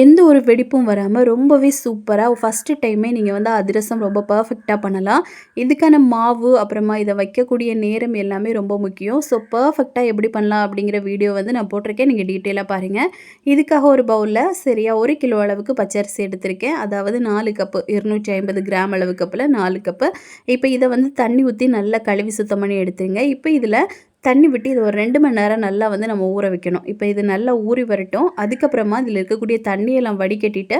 எந்த ஒரு வெடிப்பும் வராமல் ரொம்பவே சூப்பராக ஃபஸ்ட்டு டைமே நீங்கள் வந்து அதிரசம் ரொம்ப பர்ஃபெக்டாக பண்ணலாம். இதுக்கான மாவு அப்புறமா இதை வைக்கக்கூடிய நேரம் எல்லாமே ரொம்ப முக்கியம். ஸோ பர்ஃபெக்டாக எப்படி பண்ணலாம் அப்படிங்கிற வீடியோ வந்து நான் போட்டிருக்கேன். நீங்கள் டீட்டெயிலாக பாருங்கள் இதுக்காக ஒரு பவுலில் சரியாக ஒரு கிலோ அளவுக்கு பச்சரிசி எடுத்திருக்கேன். அதாவது நாலு கப்பு இருநூற்றி ஐம்பது கிராம் அளவு கப்பில் நாலு கப்பு இப்போ இதை வந்து தண்ணி ஊற்றி நல்லா கழுவி சுத்தம் பண்ணி எடுத்துருங்க. இப்போ இதில் தண்ணி விட்டு இது ஒரு ரெண்டு மணி நேரம் நல்லா வந்து நம்ம ஊற வைக்கணும். இப்போ இது நல்லா ஊறி வரட்டும். அதுக்கப்புறமா இதில் இருக்கக்கூடிய தண்ணியெல்லாம் வடிகட்டிட்டு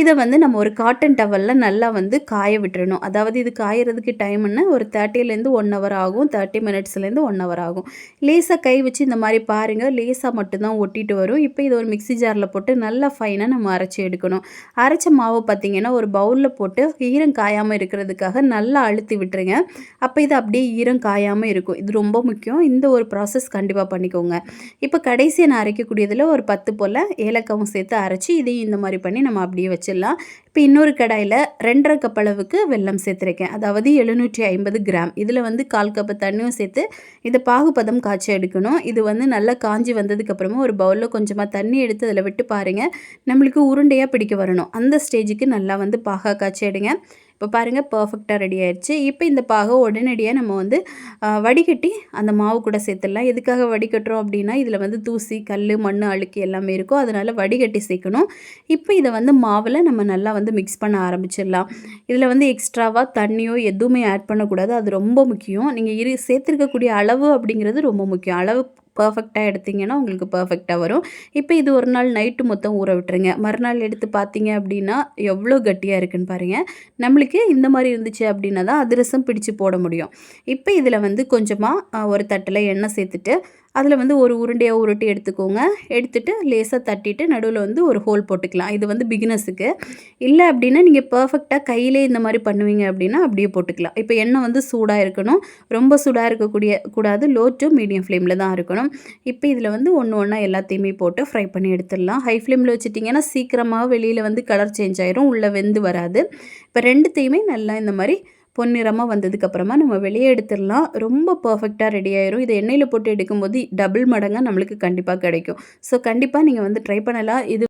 இதை வந்து நம்ம ஒரு காட்டன் டவலில் நல்லா வந்து காய விட்டுறணும். அதாவது இது காயறதுக்கு டைம்னு ஒரு தேர்ட்டிலேருந்து ஒன் ஹவர் ஆகும். தேர்ட்டி மினிட்ஸ்லேருந்து ஒன் ஹவர் ஆகும். லேசாக கை வச்சு இந்த மாதிரி பாருங்கள் லேசாக மட்டும்தான் ஒட்டிட்டு வரும். இப்போ இதை ஒரு மிக்சி ஜாரில் போட்டு நல்லா ஃபைனாக நம்ம அரைச்சி எடுக்கணும். அரைச்ச மாவு பார்த்திங்கன்னா ஒரு பவுலில் போட்டு ஈரம் காயாமல் இருக்கிறதுக்காக நல்லா அழுத்தி விட்டுருங்க. அப்போ இது அப்படியே ஈரம் காயாமல் இருக்கும். இது ரொம்ப முக்கியம். இந்த ஒரு ப்ராசஸ் கண்டிப்பாக பண்ணிக்கோங்க. இப்போ கடைசியாக நான் அரைக்கக்கூடியதில் ஒரு பத்து போல் ஏலக்காவும் சேர்த்து அரைச்சி இதையும் இந்த மாதிரி பண்ணி நம்ம அப்படியே வச்சிடலாம். இப்போ இன்னொரு கடாயில் ரெண்டரை கப் அளவுக்கு வெல்லம் சேர்த்துருக்கேன். அதாவது எழுநூற்றி ஐம்பது கிராம். இதில் வந்து கால் கப்பு தண்ணியும் சேர்த்து இதை பாகுபதம் காய்ச்சி எடுக்கணும். இது வந்து நல்லா காஞ்சி வந்ததுக்கப்புறமா ஒரு பவுலில் கொஞ்சமாக தண்ணி எடுத்து அதில் விட்டு பாருங்கள் நம்மளுக்கு உருண்டையாக பிடிக்க வரணும். அந்த ஸ்டேஜுக்கு நல்லா வந்து பாகா காய்ச்சி எடுங்க. இப்போ பாருங்கள் பர்ஃபெக்டாக ரெடி ஆயிடுச்சு. இப்போ இந்த பாகை உடனடியாக நம்ம வந்து வடிகட்டி அந்த மாவு கூட சேர்த்துடலாம். எதுக்காக வடிகட்டுறோம் அப்படின்னா இதில் வந்து தூசி கல் மண் அழுக்கு எல்லாமே இருக்கும். அதனால் வடிகட்டி சேர்க்கணும். இப்போ இதை வந்து மாவில் நம்ம நல்லா வந்து மிக்ஸ் பண்ண ஆரம்பிச்சிடலாம். இதில் வந்து எக்ஸ்ட்ராவாக தண்ணியோ எதுவுமே ஆட் பண்ணக்கூடாது. அது ரொம்ப முக்கியம். நீங்கள் இரு சேர்த்துருக்கக்கூடிய அளவு அப்படிங்கிறது ரொம்ப முக்கியம். அளவு பர்ஃபெக்டாக எடுத்திங்கன்னா உங்களுக்கு பர்ஃபெக்டாக வரும். இப்போ இது ஒரு நாள் நைட்டு மொத்தம் ஊற விட்டுருங்க. மறுநாள் எடுத்து பார்த்தீங்க அப்படின்னா எவ்வளோ கட்டியாக இருக்குன்னு பாருங்கள் நம்மளுக்கு இந்த மாதிரி இருந்துச்சு அப்படின்னா தான் அதிரசம் பிடிச்சு போட முடியும். இப்போ இதில் வந்து கொஞ்சமாக ஒரு தட்டில் எண்ணெய் சேர்த்துட்டு அதில் வந்து ஒரு உருண்டையாக உருட்டி எடுத்துக்கோங்க. எடுத்துகிட்டு லேசாக தட்டிட்டு நடுவில் வந்து ஒரு ஹோல் போட்டுக்கலாம். இது வந்து பிகினஸுக்கு இல்லை அப்படின்னா நீங்கள் பர்ஃபெக்டாக கையிலே இந்த மாதிரி பண்ணுவீங்க அப்படின்னா அப்படியே போட்டுக்கலாம். இப்போ எண்ணெய் வந்து சூடாக இருக்கணும். ரொம்ப சூடாக இருக்கக்கூடிய கூடாது. லோ டு மீடியம் ஃப்ளேமில் தான் இருக்கணும். இப்போ இதில் வந்து ஒன்று ஒன்றா எல்லாத்தையுமே போட்டு ஃப்ரை பண்ணி எடுத்துடலாம். ஹை ஃப்ளேமில் வச்சுட்டிங்கன்னா சீக்கிரமாக வெளியில் வந்து கலர் சேஞ்ச் ஆயிரும். உள்ளே வெந்து வராது. இப்போ ரெண்டுத்தையுமே நல்லா இந்த மாதிரி பொன்னிறமாக வந்ததுக்கப்புறமா நம்ம வெளியே எடுத்துடலாம். ரொம்ப பர்ஃபெக்டாக ரெடி ஆயிரும். இதை எண்ணெயில் போட்டு எடுக்கும்போது டபுள் மடங்காக நம்மளுக்கு கண்டிப்பாக கிடைக்கும். ஸோ கண்டிப்பாக நீங்கள் வந்து ட்ரை பண்ணலாம். இது